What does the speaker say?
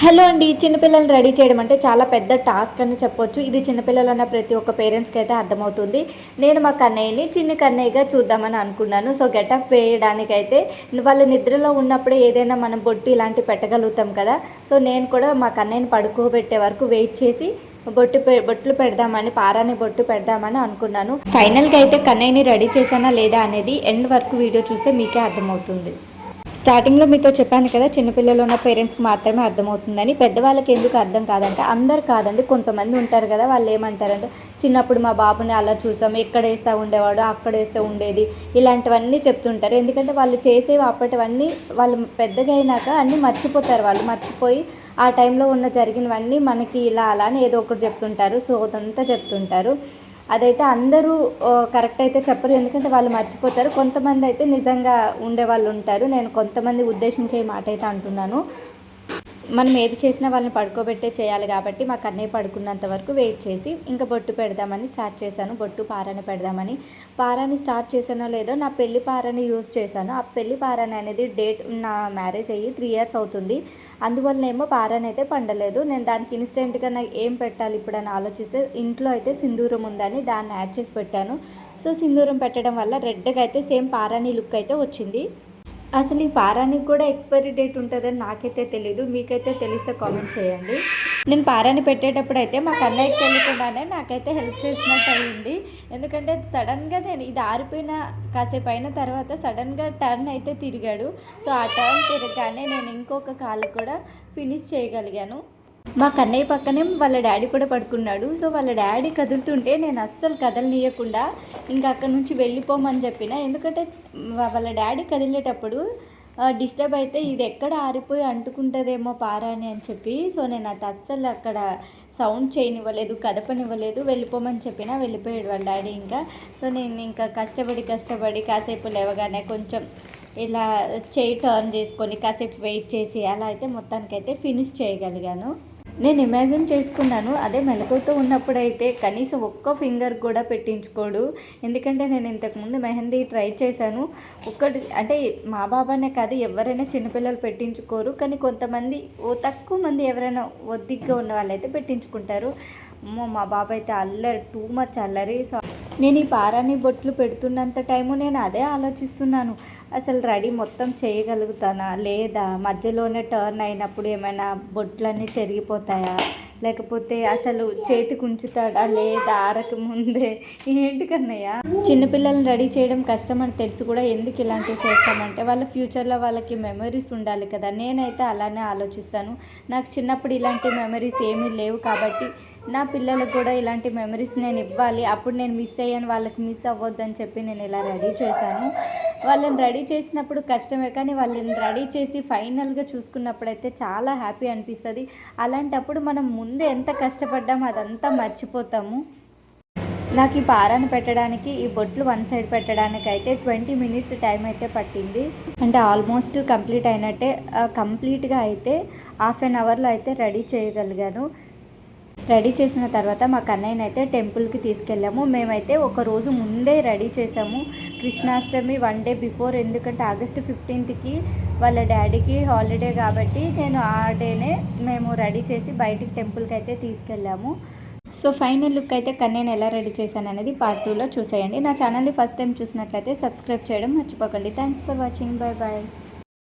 Hello అండి చిన్నపిల్లల్ని ready చేయడం అంటే చాలా పెద్ద టాస్క్ అని చెప్పొచ్చు. ఇది చిన్నపిల్లలు ఉన్న ప్రతి ఒక్క పేరెంట్స్కి అయితే అర్థమవుతుంది. నేను మా కన్నయ్యని చిన్న కన్నయ్యగా చూద్దామని అనుకున్నాను. సో గెటప్ వేయడానికైతే వాళ్ళ నిద్రలో ఉన్నప్పుడే ఏదైనా మనం బొట్టు ఇలాంటి పెట్టగలుగుతాం కదా. సో నేను కూడా మా కన్నయ్యని పడుకోబెట్టే వరకు వెయిట్ చేసి బొట్టు పె బొట్లు పెడదామని పారాని బొట్టు పెడదామని అనుకున్నాను. ఫైనల్గా అయితే కన్నయ్యని రెడీ చేశానా లేదా అనేది ఎండ్ వరకు వీడియో చూస్తే మీకే అర్థమవుతుంది. స్టార్టింగ్లో మీతో చెప్పాను కదా చిన్నపిల్లలు ఉన్న పేరెంట్స్కి మాత్రమే అర్థమవుతుందని. పెద్దవాళ్ళకి ఎందుకు అర్థం కాదంటే అందరు కాదండి కొంతమంది ఉంటారు కదా వాళ్ళు ఏమంటారంటే చిన్నప్పుడు మా బాబుని అలా చూసాం ఎక్కడ వేస్తా ఉండేవాడు అక్కడ వేస్తే ఉండేది ఇలాంటివన్నీ చెప్తుంటారు. ఎందుకంటే వాళ్ళు చేసేవి అప్పటివన్నీ వాళ్ళు పెద్దగా అయినాక అన్నీ మర్చిపోతారు వాళ్ళు. మర్చిపోయి ఆ టైంలో ఉన్న జరిగినవన్నీ మనకి ఇలా అలా అని ఏదో ఒకటి చెప్తుంటారు సో అదంతా చెప్తుంటారు. అదైతే అందరూ కరెక్ట్ అయితే చెప్పరు. ఎందుకంటే వాళ్ళు మర్చిపోతారు. కొంతమంది అయితే నిజంగా ఉండే వాళ్ళు ఉంటారు. నేను కొంతమంది ఉద్దేశించే మాట అయితే అంటున్నాను. మనం ఏది చేసినా వాళ్ళని పడుకోబెట్టే చేయాలి కాబట్టి మాకు అన్నయ్య పడుకున్నంత వరకు వెయిట్ చేసి ఇంకా బొట్టు పెడదామని స్టార్ట్ చేశాను. బొట్టు పారాని పెడదామని. పారాని స్టార్ట్ చేశానో లేదో నా పెళ్ళి పారాని యూజ్ చేశాను. ఆ పెళ్ళి పారాని అనేది డేట్ నా మ్యారేజ్ అయ్యి త్రీ ఇయర్స్ అవుతుంది. అందువల్ల ఏమో పారాని అయితే పండలేదు. నేను దానికి ఇన్స్టెంట్గా నాకు ఏం పెట్టాలి ఇప్పుడు అని ఆలోచిస్తే ఇంట్లో అయితే సింధూరం ఉందని దాన్ని యాడ్ చేసి పెట్టాను. సో సింధూరం పెట్టడం వల్ల రెడ్గా అయితే సేమ్ పారాని లుక్ అయితే వచ్చింది. అసలు ఈ పారానికి కూడా ఎక్స్పైరీ డేట్ ఉంటుందని నాకైతే తెలీదు. మీకైతే తెలిస్తే కామెంట్ చేయండి. నేను పారాని పెట్టేటప్పుడు అయితే మా కన్నయ్యకి తెలియకుండానే నాకైతే హెల్ప్ చేసినట్టు అయింది. ఎందుకంటే సడన్గా నేను ఇది ఆరిపోయిన కాసేపు అయిన తర్వాత సడన్గా టర్న్ అయితే తిరిగాడు. సో ఆ టర్న్ తిరగగానే నేను ఇంకొక కాలు కూడా ఫినిష్ చేయగలిగాను. మా కన్నయ్య పక్కనే వాళ్ళ డాడీ కూడా పడుకున్నాడు. సో వాళ్ళ డాడీ కదులుతుంటే నేను అస్సలు కదలనీయకుండా ఇంకా అక్కడ నుంచి వెళ్ళిపోమని చెప్పిన. ఎందుకంటే వాళ్ళ డాడీ కదిలేటప్పుడు డిస్టర్బ్ అయితే ఇది ఎక్కడ ఆరిపోయి అంటుకుంటుందేమో పారాని అని చెప్పి సో నేను అది అస్సలు అక్కడ సౌండ్ చేయనివ్వలేదు కదపనివ్వలేదు. వెళ్ళిపోమని చెప్పినా వెళ్ళిపోయాడు వాళ్ళ డాడీ ఇంకా. సో నేను ఇంకా కష్టపడి కష్టపడి కాసేపు లేవగానే కొంచెం ఇలా చేయి టర్న్ చేసుకొని కాసేపు వెయిట్ చేసి అలా అయితే మొత్తానికైతే ఫినిష్ చేయగలిగాను. నేను ఇమాజిన్ చేసుకున్నాను. అదే మెలకువతో ఉన్నప్పుడైతే కనీసం ఒక్క ఫింగర్ కూడా పెట్టించుకోడు. ఎందుకంటే నేను ఇంతకుముందు మెహందీ ట్రై చేశాను. ఒక్కటి అంటే మా బాబానే కాదు ఎవరైనా చిన్నపిల్లలు పెట్టించుకోరు. కానీ కొంతమంది ఓ తక్కువ మంది ఎవరైనా ఒద్దిగ్గా ఉన్న వాళ్ళైతే పెట్టించుకుంటారు. మా బాబా అయితే అల్లరి టూ మచ్ అల్లరి. సో నేను ఈ పారాని బొట్లు పెడుతున్నంత టైము నేను అదే ఆలోచిస్తున్నాను. అసలు రెడీ మొత్తం చేయగలుగుతానా? లేదా మధ్యలోనే టర్న్ అయినప్పుడు ఏమైనా బొట్లన్నీ చెరిగిపోతాయా? లేకపోతే అసలు చేతికి ఉంచుతాడా? లేదా ఆరక ముందే? ఏంటి కన్నయ్య? చిన్నపిల్లల్ని రెడీ చేయడం కష్టం అని తెలిసి కూడా. ఎందుకు ఇలాంటివి చేస్తామంటే వాళ్ళ ఫ్యూచర్లో వాళ్ళకి మెమరీస్ ఉండాలి కదా. నేనైతే అలానే ఆలోచిస్తాను. నాకు చిన్నప్పుడు ఇలాంటి మెమరీస్ ఏమీ లేవు కాబట్టి నా పిల్లలకు కూడా ఇలాంటి మెమరీస్ నేను ఇవ్వాలి. అప్పుడు నేను మిస్ అయ్యాను. వాళ్ళకి మిస్ అవ్వద్దు అని చెప్పి నేను ఇలా రెడీ చేశాను. వాళ్ళని రెడీ చేసినప్పుడు కష్టమే కానీ వాళ్ళని రెడీ చేసి ఫైనల్గా చూసుకున్నప్పుడైతే చాలా హ్యాపీ అనిపిస్తుంది. అలాంటప్పుడు మనం ముందు ఎంత కష్టపడ్డామో అదంతా మర్చిపోతాము. నాకు ఈ పారాను పెట్టడానికి ఈ బొట్లు వన్ సైడ్ పెట్టడానికి అయితే ట్వంటీ మినిట్స్ టైం అయితే పట్టింది. అంటే ఆల్మోస్ట్ కంప్లీట్ అయినట్టే కంప్లీట్గా అయితే హాఫ్ అన్ అవర్లో అయితే రెడీ చేయగలిగాను. రెడీ చేసిన తర్వాత మా కన్నయ్యని అయితే టెంపుల్కి తీసుకెళ్ళాము. మేమైతే ఒక రోజు ముందే రెడీ చేసాము. కృష్ణాష్టమి వన్ డే బిఫోర్ ఎందుకంటే ఆగస్ట్ ఫిఫ్టీన్త్కి వాళ్ళ డాడీకి హాలిడే కాబట్టి నేను ఆ డేనే మేము రెడీ చేసి బయటికి టెంపుల్కి అయితే తీసుకెళ్ళాము. సో ఫైనల్ లుక్ అయితే కన్నయ్యను ఎలా రెడీ చేశాను అనేది పార్ట్ టూలో చూసేయండి. నా ఛానల్ని ఫస్ట్ టైం చూసినట్లయితే సబ్స్క్రైబ్ చేయడం మర్చిపోకండి. Thanks for watching. Bye bye